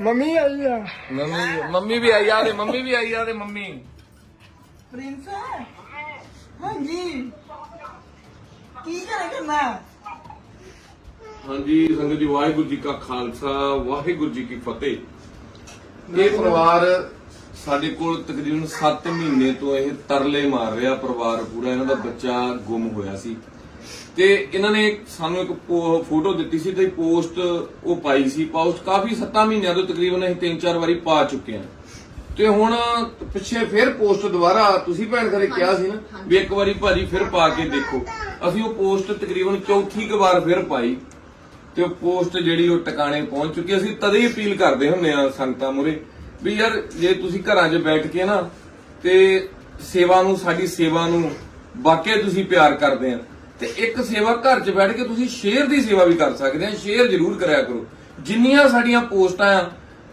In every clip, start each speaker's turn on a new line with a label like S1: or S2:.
S1: Mummy ਆਈ ਆ।
S2: Mummy mummy ਵੀ ਆਈ ਆ ਦੇ ਮੰਮੀ ਵੀ ਆਈ ਆ ਦੇ ਮੰਮੀ।
S3: ਪ੍ਰਿੰਸ? ਹਾਂਜੀ। ਕੀ ਕਰੇ ਕਰਨਾ?
S2: ਹਾਂਜੀ ਸੰਗਤ ਜੀ ਵਾਹਿਗੁਰੂ ਜੀ ਕਾ ਖਾਲਸਾ ਵਾਹਿਗੁਰੂ ਜੀ ਕੀ ਫਤਿਹ। ਇਹ ਪਰਿਵਾਰ ਸਾਡੇ ਕੋਲ ਤਕਰੀਬਨ 7 ਮਹੀਨੇ ਤੋਂ ਇਹ ਤਰਲੇ ਮਾਰ ਰਿਹਾ ਪਰਿਵਾਰ ਪੂਰਾ ਇਹਨਾਂ ਦਾ ਬੱਚਾ ਗੁੰਮ ਹੋਇਆ ਸੀ। ਤੇ ਇਹਨਾਂ ਨੇ ਸਾਨੂੰ ਇੱਕ ਫੋਟੋ ਦਿੱਤੀ ਸੀ ਤੇ ਪੋਸਟ ਉਹ ਪਾਈ ਸੀ। ਪੋਸਟ ਕਾਫੀ 7 ਮਹੀਨਿਆਂ ਤੋਂ ਤਕਰੀਬਨ ਅਸੀਂ 3-4 ਵਾਰੀ ਪਾ ਚੁੱਕੇ ਹਾਂ। ਤੇ ਹੁਣ ਪਿੱਛੇ ਫਿਰ ਪੋਸਟ ਦੁਬਾਰਾ ਤੁਸੀਂ ਭੈਣ ਘਰੇ ਕਿਹਾ ਸੀ ਨਾ ਵੀ ਇੱਕ ਵਾਰੀ ਭਾਜੀ ਫਿਰ ਪਾ ਕੇ ਦੇਖੋ। ਅਸੀਂ ਉਹ ਪੋਸਟ ਤਕਰੀਬਨ ਚੌਥੀ ਕੁ ਵਾਰ ਫਿਰ ਪਾਈ ਤੇ ਉਹ ਪੋਸਟ ਜਿਹੜੀ ਉਹ ਟਿਕਾਣੇ ਪਹੁੰਚ ਚੁੱਕੀ। ਅਸੀਂ ਤਦੇ ਹੀ ਅਪੀਲ ਕਰਦੇ ਹੁੰਨੇ ਆ ਸੰਗਤਾਂ ਮੁਰੇ ਵੀ ਯਾਰ ਜੇ ਤੁਸੀਂ ਘਰਾਂ 'ਚ ਬੈਠ ਕੇ ਨਾ ਤੇ ਸੇਵਾ ਨੂੰ ਸਾਡੀ ਸੇਵਾ ਨੂੰ ਵਾਕਿਆ ਤੁਸੀਂ ਪਿਆਰ ਕਰਦੇ ਆ ਤੇ ਇੱਕ ਸੇਵਾ ਘਰ 'ਚ ਬੈਠ ਕੇ ਤੁਸੀਂ ਸ਼ੇਅਰ ਦੀ ਸੇਵਾ ਵੀ ਕਰ ਸਕਦੇ ਆ ਸ਼ੇਅਰ ਜ਼ਰੂਰ ਕਰਿਆ ਕਰੋ। ਜਿੰਨੀਆਂ ਸਾਡੀਆਂ ਪੋਸਟਾਂ ਆ,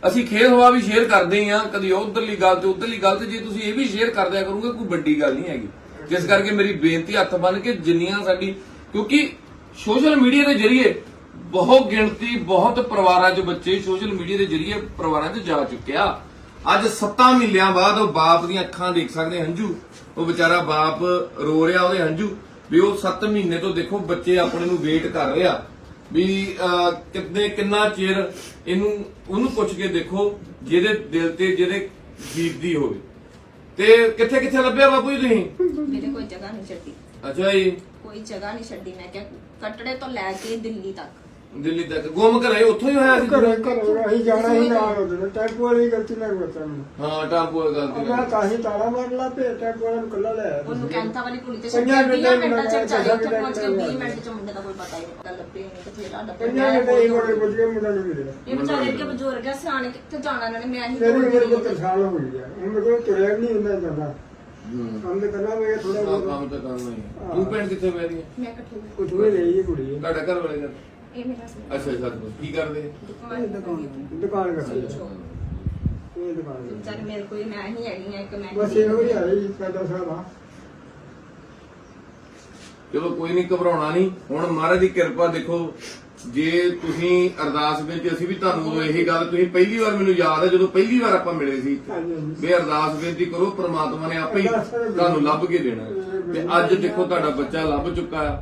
S2: ਅਸੀਂ ਖੇਤ ਹਵਾ ਵੀ ਸ਼ੇਅਰ ਕਰਦੇ ਆ, ਕਦੀ ਉਧਰਲੀ ਗੱਲ ਤੇ ਉਧਰਲੀ ਗੱਲ ਤੇ, ਜੇ ਤੁਸੀਂ ਇਹ ਵੀ ਸ਼ੇਅਰ ਕਰਦਿਆ ਕਰੋਗੇ, ਕੋਈ ਵੱਡੀ ਗੱਲ ਨਹੀਂ ਹੈਗੀ। ਜਿਸ ਕਰਕੇ ਮੇਰੀ ਬੇਨਤੀ ਹੱਥ ਬੰਨ ਕੇ ਜਿੰਨੀਆਂ ਸਾਡੀ, ਕਿਉਂਕਿ ਸੋਸ਼ਲ ਮੀਡੀਆ ਦੇ ਜ਼ਰੀਏ ਬਹੁਤ ਗਿਣਤੀ, ਬਹੁਤ ਪਰਿਵਾਰਾਂ 'ਚ ਬੱਚੇ ਸੋਸ਼ਲ ਮੀਡੀਆ ਦੇ ਜ਼ਰੀਏ ਪਰਿਵਾਰਾਂ 'ਚ ਜਾ ਚੁੱਕਿਆ। ਅੱਜ 7 ਮਹੀਨਿਆਂ ਬਾਅਦ ਉਹ ਬਾਪ ਦੀਆਂ ਅੱਖਾਂ ਦੇਖ ਸਕਦੇ ਹੰਝੂ। ਉਹ ਵਿਚਾਰਾ ਬਾਪ ਰੋ ਰਿਹਾ ਉਹਦੇ ਹੰਝੂ। ਵੀ ਉਹ 7 ਮਹੀਨੇ ਤੋਂ ਦੇਖੋ ਬੱਚੇ ਆਪਣੇ ਨੂੰ ਵੇਟ ਕਰ ਰਿਹਾ ਵੀ ਕਿੰਨੇ ਕਿੰਨਾ ਚਿਰ ਇਹਨੂੰ ਉਹਨੂੰ ਪੁੱਛ ਕੇ ਦੇਖੋ ਜਿਹਦੇ ਦਿਲ ਤੇ ਜਿਹਦੇ ਬੀਤਦੀ ਹੋਵੇ। ਤੇ ਕਿੱਥੇ ਕਿੱਥੇ ਲੱਭਿਆ ਬਾਪੂ ਜੀ ਤੁਸੀਂ?
S4: ਮੇਰੇ ਕੋਈ ਜਗ੍ਹਾ ਨਹੀਂ ਛੱਡੀ।
S2: ਅੱਛਾ ਜੀ।
S4: ਕੋਈ ਜਗ੍ਹਾ ਨਹੀਂ ਛੱਡੀ। ਮੈਂ ਕਿਹਾ ਕਟੜੇ ਤੋਂ ਲੈ ਕੇ ਦਿੱਲੀ ਤੱਕ।
S2: ਦਿੱਲੀ ਤੱਕ। ਗੁੰਮ ਘਰੇ ਉੱਥੋਂ ਹੀ ਹੋਇਆ ਸੀ
S1: ਘਰੇ ਘਰੇ ਅਸੀਂ ਜਾਣਾ ਹੀ ਨਾਲ ਉਹਦੇ ਟੈਂਪੂ ਵਾਲੀ ਗਲਤੀ ਨਾਲ ਕਰਤਾ ਮੈਂ
S2: ਹਾਂ ਟਾਂਪੂ ਦੀ ਗਲਤੀ
S1: ਮੈਂ
S2: ਨਾਲ
S1: ਤਾਂ ਹੀ ਤਾਲਾ ਮਾਰ ਲਾ ਤੇ ਟੈਂਪੂ ਵਾਲਾ ਨੂੰ ਕੱਲਾ ਲੈ ਆਇਆ।
S4: ਉਹਨੂੰ ਕੈਂਥਾ ਵਾਲੀ ਕੁੜੀ ਤੇ
S1: ਪੰਜਾਹ
S4: ਛੱਡਿਆ 20
S1: ਮਿੰਟਾਂ
S4: ਚ
S1: ਚ
S4: ਵਿਚਾਰੇ ਉੱਥੇ ਪਹੁੰਚ ਕੇ
S1: ਪੰਜਾਹ
S4: 20 ਮਿੰਟ ਚ ਮੁੰਡੇ ਦਾ ਕੋਈ ਪਤਾ ਹੀ ਨਹੀਂ ਲੱਭੇ ਨਹੀਂ ਕਿੱਥੇ ਲਾ ਡੱਬੇ
S1: ਪੰਜਾਹ ਮਿੰਟ ਹੀ ਕੋਲੇ ਪੁੱਜ ਕੇ ਮੁੰਡਾ ਨੂੰ ਮਿਲਿਆ
S4: ਇਹ ਵਿਚਾਰੇ ਅੱਗੇ ਬਜ਼ੁਰਗ ਆ ਸਿਆਣੇ ਕਿੱਥੇ ਜਾਣਾ ਇਹਨਾਂ ਨੇ? ਮੈਂ ਹੀ
S1: ਤੇਰੀ ਉਮਰ ਕੋ ਸਾਲ ਹੋ ਗਈ ਹੈ ਹੁਣ ਮੇਰੇ ਕੋਲ ਤੁਰਿਆ ਨਹੀਂ ਹੁੰਦਾ ਜਾਂਦਾ
S2: ਹੂੰ।
S1: ਕੰਮ ਤੇ ਕਰਨਾ ਮੈਂ ਥੋੜਾ
S2: ਕੰਮ ਤਾਂ ਕਰਨਾ ਹੀ ਹੈ। ਤੂੰ ਪਿੰਡ ਕਿੱਥੇ ਪੈ ਰਹੀ ਹੈ
S4: ਮੈਂ ਇਕੱਠੇ
S1: ਕੁਝ ਵੀ ਲਈ ਇਹ ਕੁੜੀ
S2: ਤੁਹਾਡਾ ਘਰ ਵਾਲੇ ਦਾ?
S4: ਇਹ ਮੇਰਾ ਸੀ
S2: ਅੱਛਾ ਅੱਛਾ ਕੀ ਕਰਦੇ?
S4: ਦੁਕਾਨ
S1: ਦੁਕਾਨ। ਕਰਦੀ ਹੈ। ਇਹ ਦੁਕਾਨ ਕਰਦੀ
S4: ਵਿਚਾਰੇ ਮੇਰੇ ਕੋਈ ਮੈਂ ਹੀ ਹੈਗੀ ਆ ਇੱਕ ਮੈਂ
S1: ਬਸ ਇਹੋ ਹੀ। ਆਈ ਸਾਡਾ ਸਾਰਾ
S2: ਚਲੋ ਕੋਈ ਨਹੀਂ ਘਬਰਾਉਣਾ ਨਹੀਂ। ਹੁਣ ਮਹਾਰਾਜ ਦੀ ਕਿਰਪਾ ਦੇਖੋ ਜੇ ਤੁਸੀਂ ਅਰਦਾਸ ਵਿੱਚ ਅਸੀਂ ਵੀ ਤੁਹਾਨੂੰ ਇਹੀ ਗੱਲ ਤੁਸੀਂ ਪਹਿਲੀ ਵਾਰ ਮੈਨੂੰ ਯਾਦ ਹੈ ਜਦੋਂ ਪਹਿਲੀ ਵਾਰ ਆਪਾਂ ਮਿਲੇ ਸੀ। ਵੀ ਅਰਦਾਸ ਬੇਨਤੀ ਕਰੋ ਪ੍ਰਮਾਤਮਾ ਨੇ ਆਪੇ ਹੀ ਤੁਹਾਨੂੰ ਲੱਭ ਕੇ ਦੇਣਾ ਹੈ। ਤੇ ਅੱਜ ਦੇਖੋ ਤੁਹਾਡਾ ਬੱਚਾ ਲੱਭ ਚੁੱਕਾ ਆ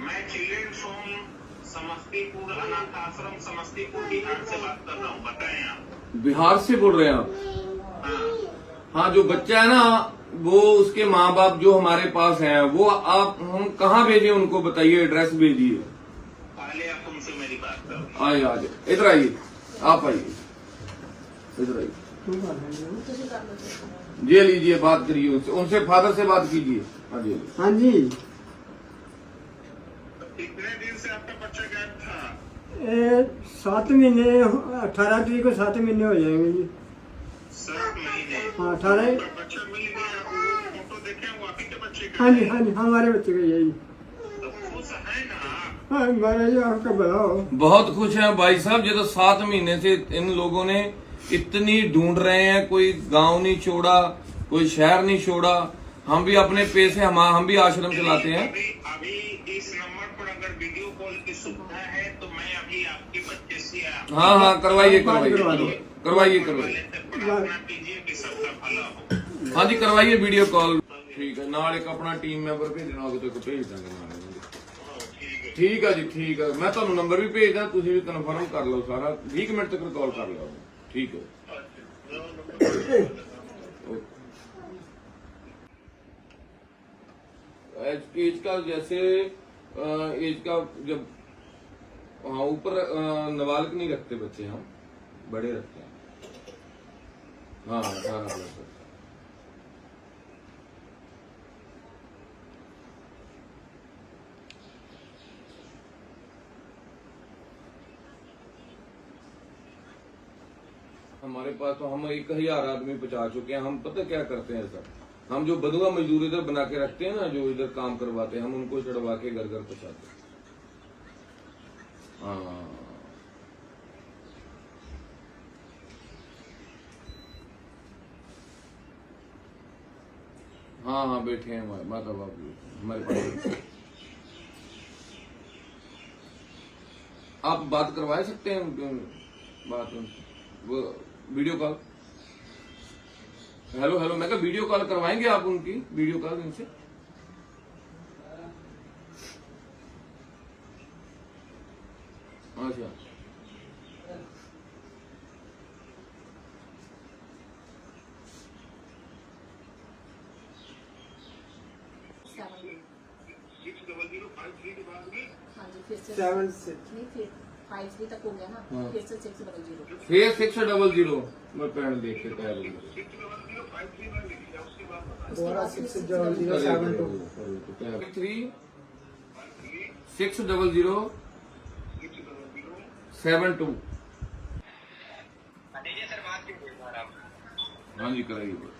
S5: मैं चिल्ड्रेंस होम समस्तीपुर अनाथ आश्रम समस्तीपुर की से बात कर रहा हूँ बताए आप?
S2: बिहार से बोल रहे हैं आप?
S5: हाँ।,
S2: हाँ जो बच्चा है ना वो उसके माँ बाप जो हमारे पास हैं वो आप हम कहाँ भेजे उनको बताइए एड्रेस भेजिए।
S5: पहले आप उनसे मेरी बात करो।
S2: आइए आइए। इधर आइए। आप आइए। इधर आइए। जी लीजिए बात करिए उनसे। उनसे फादर से बात कीजिए। हाँ जी।
S1: हाँ जी।
S5: हाँ कितने दिन से आपका बच्चा गायब था?
S1: सात महीने अठारह तरीक को सात महीने हो जाएँगे जी।
S5: सात महीने?
S1: हाँ
S5: अठारह। बच्चा मिल गया फ़ोटो देखे वो आप के बच्चे का
S1: हाँ जी
S5: हाँ?
S1: जी हमारे बच्चे का यही
S5: हाँ,
S2: बहुत खुश हैं भाई साहब जो तो सात महीने से इन लोगों ने इतनी ढूंढ रहे हैं कोई गाँव नहीं छोड़ा कोई शहर नहीं छोड़ा। हम भी अपने पैसे हम हम भी आश्रम चलाते हैं।
S5: हाँ
S2: हाँ करवाइए करवाइए। करवाइए।
S5: हाँ।
S2: जी करवाइए वीडियो कॉल। ठीक है ना एक अपना टीम मैंबर भेजना हो तो भेज देंगे
S5: ठीक है
S2: जी ठीक है। मैं थोड़ा नंबर भी भेज दी भी कन्फर्म कर लो सारा। भी मिनट तक कॉल कर लो। ठीक है। इसका जैसे इसका जब हाँ ऊपर नाबालिग नहीं रखते बच्चे हम, बड़े रखते हैं। हाँ अठारह प्लस रखते हमारे पास तो हम एक हज़ार आदमी पहुँचा चुके हैं, हम पता क्या करते हैं सर? हम जो बदुआ मजदूर इधर बना के रखते हैं ना, जो इधर काम करवाते हैं, हम उनको चढ़वा के घर घर पहुंचाते हैं। हाँ। हाँ हाँ बैठे हैं हमारे, माता बाबू हमारे पास आप बात करवा सकते हैं बात वो वीडियो कॉल? हेलो हेलो, मैं कहा वीडियो कॉल करवाएँगे आप उनकी, वीडियो कॉल इनसे?
S4: फिर
S1: सिक्स
S4: डबल ज़ीरो
S2: मैं पेन देख के कह रही three
S5: six double zero
S2: seven two हाँ जी कराइए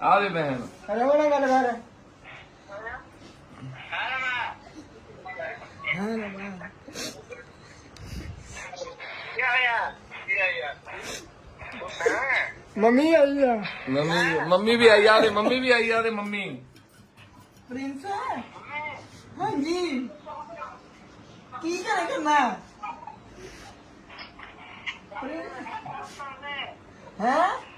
S2: Abi
S1: benim. Hadi bana gel bari. Mami allá. Mami, mami vi
S2: allá de mami vi allá de mami. Princesa. Mami. ¿Qué
S3: hija de qué más? Princesa. ¿Eh?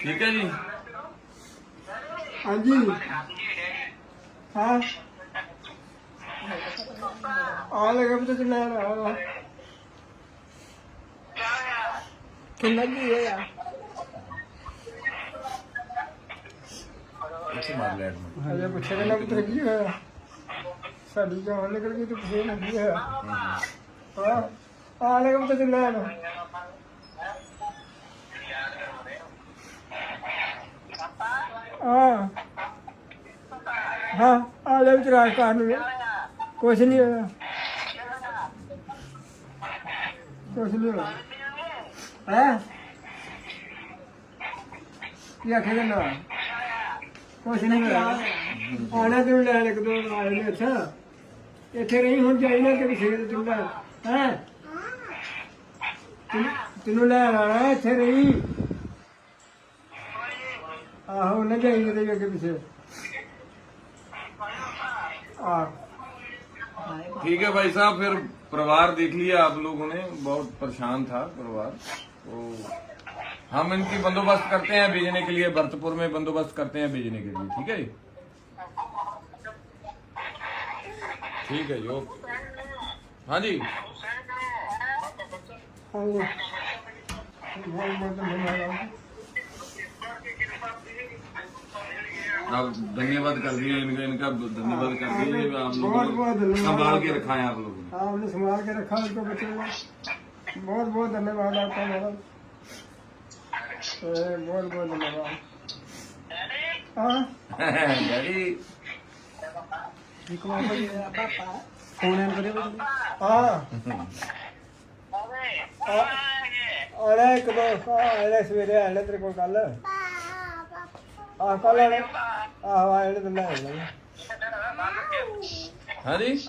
S2: ਠੀਕ ਹੈ ਜੀ?
S1: ਹਾਂਜੀ। ਹਾਂ। ਆ ਲਗਾ ਬਤ ਚਲਾ ਰਹਾ
S3: ਕਿੰਨਾ ਕੀ ਹੈ
S2: ਯਾਰ ਇੱਥੇ ਮਾਰ ਲੈਣ
S1: ਨੂੰ ਹਜੇ ਪੁੱਛੇ ਨਾ ਪੁੱਤਰ ਕੀ ਹੋਇਆ? ਸਾਡੀ ਜਾਨ ਨਿਕਲ ਗਈ ਤੇ ਪੁੱਛੇ ਨਾ ਕੀ ਹੋਇਆ? ਹਾਂ। ਆ ਲਗਾ ਬਤ ਚਲਾ ਰਹਾ ਹਾਂ। ਹਾਂ ਆ ਲੈ ਵਿਚਾਰ ਕਰ ਲਓ ਕੁਛ ਨਹੀਂ ਹੋਇਆ। ਕੁਛ ਨਹੀਂ ਹੋਇਆ। ਹੈ? ਕੀ ਆਖੇਗਾ ਨਾ ਕੁਛ ਨਹੀਂ ਹੋਇਆ। ਆਣਾ ਤੈਨੂੰ ਲੈਣ ਇੱਕ ਦੋ ਆਏ ਨੇ ਅੱਛਾ ਇੱਥੇ ਰਹੀ, ਹੁਣ ਜਾਈ ਨਾ ਤੇਰੀ ਸਿਰ ਤੈਨੂੰ ਲੈ ਹੈ? ਤੈਨੂੰ ਲੈ ਆਣਾ ਇੱਥੇ ਰਹੀ। जाएँगे के पीछे।
S2: ठीक है भाई साहब फिर परिवार देख लिया आप लोगों ने। बहुत परेशान था परिवार। तो हम इनकी बंदोबस्त करते हैं भेजने के लिए भरतपुर में बंदोबस्त करते हैं भेजने के लिए। ठीक है जी? ठीक है जी ओके हाँ जी?
S1: हाँ
S2: आप धन्यवाद कर दिए इनका इनका धन्यवाद कर दिए आप लोगों संभाल के रखा है आप लोगों ने
S1: आपने संभाल के रखा इनको बच्चे को बहुत बहुत धन्यवाद आपका मैडम बहुत बहुत
S2: धन्यवाद।
S1: हाँ? डैडी। फ़ोन हाँ। हाँ। अरे अरे सवेरे आने तेरे को कल। आ कल ਆ ਆਹ ਆਣਾ ਤੇ ਮੈਂ ਆਣਾ
S2: ਹਾਂਜੀ?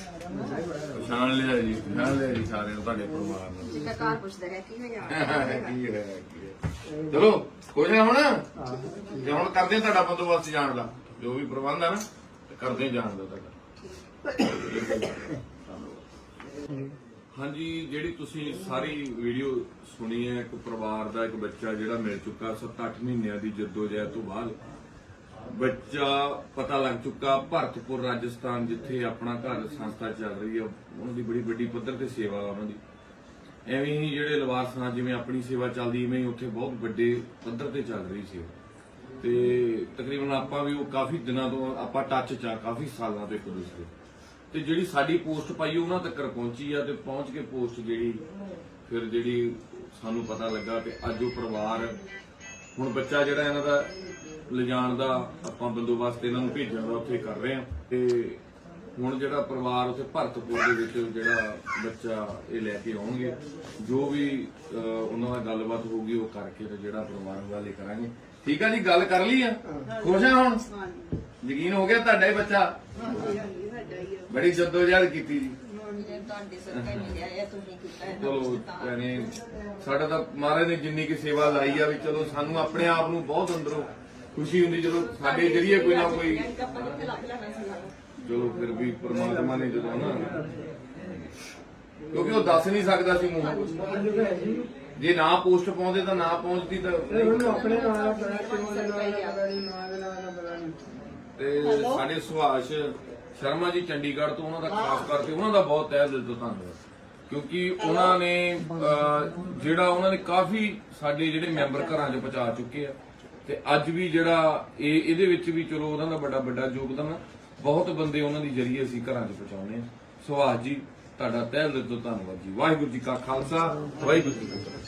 S2: ਪਛਾਣ ਲਿਆ ਜੀ ਪਛਾਣ ਲਿਆ ਜੀ ਸਾਰਿਆਂ ਨੂੰ ਤੁਹਾਡੇ ਪਰਿਵਾਰ ਨੂੰ।
S4: ਜਿੱਦਾਂ ਘਰ ਪੁੱਛਦਾ ਰਿਹਾ ਕੀ ਹੋਇਆ?
S2: ਕੀ ਹੋਇਆ, ਕੀ ਹੋਇਆ। ਚਲੋ ਕੋਈ ਨਾ ਹੁਣ? ਜੇ ਹੁਣ ਕਰਦੇ ਆ ਤੁਹਾਡਾ ਬੰਦੋਬਸਤ ਜਾਣ ਦਾ। ਜੋ ਵੀ ਪ੍ਰਬੰਧ ਆ ਨਾ ਤੇ ਕਰਦੇ ਆ ਜਾਣ ਦਾ ਤੁਹਾਡਾ। ਹਾਂਜੀ, ਜਿਹੜੀ ਤੁਸੀਂ ਸਾਰੀ ਵੀਡੀਓ ਸੁਣੀ ਹੈ, ਇੱਕ ਪਰਿਵਾਰ ਦਾ ਇੱਕ ਬੱਚਾ ਜਿਹੜਾ ਮਿਲ ਚੁੱਕਾ 7-8 ਮਹੀਨਿਆਂ ਦੀ ਜਦੋਜਹਿਦ ਤੋਂ ਬਾਅਦ, ਬੱਚਾ ਪਤਾ ਲੱਗ ਚੁੱਕਾ, ਭਰਤਪੁਰ, ਰਾਜਸਥਾਨ, ਜਿੱਥੇ ਆਪਣਾ ਘਰ ਸੰਸਥਾ ਚੱਲ ਰਹੀ ਹੈ, ਉਹਨਾਂ ਦੀ ਬੜੀ ਵੱਡੀ ਪੱਧਰ ਤੇ ਸੇਵਾ ਉਹਨਾਂ ਦੀ। ਐਵੇਂ ਹੀ ਜਿਹੜੇ ਲਵਾਰਸਾਂ ਜਿਵੇਂ ਆਪਣੀ ਸੇਵਾ ਚੱਲਦੀ, ਐਵੇਂ ਹੀ ਉੱਥੇ ਬਹੁਤ ਵੱਡੇ ਪੱਧਰ ਤੇ ਚੱਲ ਰਹੀ ਸੀ ਤੇ ਤਕਰੀਬਨ ਆਪਾਂ ਵੀ ਉਹ ਕਾਫੀ ਦਿਨਾਂ ਤੋਂ ਆਪਾਂ ਟੱਚ ਚ ਕਾਫੀ ਸਾਲਾਂ ਤੋਂ ਇੱਕ ਦੂਸਰੇ। ਤੇ ਜਿਹੜੀ ਸਾਡੀ ਪੋਸਟ ਪਾਈ ਉਹਨਾਂ ਤੱਕ ਪਹੁੰਚੀ ਆ ਤੇ ਪਹੁੰਚ ਕੇ ਪੋਸਟ ਜਿਹੜੀ ਫਿਰ ਜਿਹੜੀ ਸਾਨੂੰ ਪਤਾ ਲੱਗਾ ਕਿ ਅੱਜ ਉਹ ਪਰਿਵਾਰ ਹੁਣ ਬੱਚਾ ਜਿਹੜਾ ਇਹਨਾਂ ਦਾ ਲਿਜਾਣ ਦਾ ਆਪਾਂ ਬੰਦੋਬਸਤ ਇਹਨਾਂ ਨੂੰ ਭੇਜਣ ਦਾ ਉੱਥੇ ਕਰ ਰਹੇ ਹਾਂ ਤੇ ਹੁਣ ਜਿਹੜਾ ਪਰਿਵਾਰ ਉੱਥੇ ਭਰਤਪੁਰ ਦੇ ਵਿੱਚ ਜਿਹੜਾ ਬੱਚਾ ਇਹ ਲੈ ਕੇ ਆਉਣਗੇ ਜੋ ਵੀ ਉਹਨਾਂ ਨਾਲ ਗੱਲਬਾਤ ਹੋਊਗੀ ਉਹ ਕਰਕੇ ਤੇ ਜਿਹੜਾ ਪਰਿਵਾਰ ਵਾਲੇ ਕਰਾਂਗੇ। ਠੀਕ ਆ ਜੀ ਗੱਲ ਕਰ ਲਈ ਆ? ਖੁਸ਼ ਆ ਹੁਣ? ਯਕੀਨ ਹੋ ਗਿਆ ਤੁਹਾਡਾ ਹੀ ਬੱਚਾ? ਬੜੀ ਜਦੋਜਹਿਦ ਕੀਤੀ ਜੀ। ਚਲੋ ਯਾਨੀ ਸਾਡਾ ਤਾਂ ਮਹਾਰਾਜ ਨੇ ਜਿੰਨੀ ਕੀ ਸੇਵਾ ਲਾਈ ਆ ਵੀ ਚਲੋ ਸਾਨੂੰ ਆਪਣੇ ਆਪ ਨੂੰ ਬਹੁਤ ਅੰਦਰੋਂ ਖੁਸ਼ੀ ਹੁੰਦੀ ਜਦੋਂ ਸਾਡੇ ਜਰੀਏ ਕੋਈ ਨਾ ਕੋਈ ਚਲੋ ਫਿਰ ਵੀ ਪ੍ਰਮਾਤਮਾ ਨੇ ਜਦੋਂ ਨਾ ਕਿਉਂਕਿ ਉਹ ਦੱਸ ਨਹੀਂ ਸਕਦਾ ਸੀ ਮੂੰਹੋਂ ਕੁਝ ਜੇ ਨਾ ਪੋਸਟ ਪਾਉਂਦੇ ਤਾਂ ਨਾ ਪਹੁੰਚਦੀ ਤਾਂ
S1: ਆਪਣੇ ਨਾਲ
S2: ਤੇ ਸਾਡੇ ਸੁਭਾਸ਼ ਸ਼ਰਮਾ ਜੀ ਚੰਡੀਗੜ੍ਹ ਤੋਂ ਉਹਨਾਂ ਦਾ ਖਾਸ ਕਰਕੇ ਉਹਨਾਂ ਦਾ ਬਹੁਤ ਤਹਿ ਦਿਲ ਤੋਂ ਧੰਨਵਾਦ। ਕਿਉਂਕਿ ਉਹਨਾਂ ਨੇ ਜਿਹੜਾ ਉਹਨਾਂ ਨੇ ਕਾਫੀ ਸਾਡੇ ਜਿਹੜੇ ਮੈਂਬਰ ਘਰਾਂ 'ਚ ਪਹੁੰਚਾ ਚੁੱਕੇ ਆ। ਤੇ ਅੱਜ ਵੀ ਜਿਹੜਾ ਇਹ ਇਹਦੇ ਵਿੱਚ ਵੀ ਚਲੋ ਉਹਨਾਂ ਦਾ ਵੱਡਾ ਵੱਡਾ ਯੋਗਦਾਨ ਬਹੁਤ ਬੰਦੇ ਉਹਨਾਂ ਦੀ ਜਰੀਏ ਅਸੀਂ ਘਰਾਂ 'ਚ ਪਹੁੰਚਾਉਂਦੇ ਆ। ਸੁਭਾਸ਼ ਜੀ ਤੁਹਾਡਾ ਤਹਿ ਦਿਲ ਤੋਂ ਧੰਨਵਾਦ ਜੀ। ਵਾਹਿਗੁਰੂ ਜੀ ਕਾ ਖਾਲਸਾ ਵਾਹਿਗੁਰੂ ਜੀ ਕੀ ਫਤਿਹ।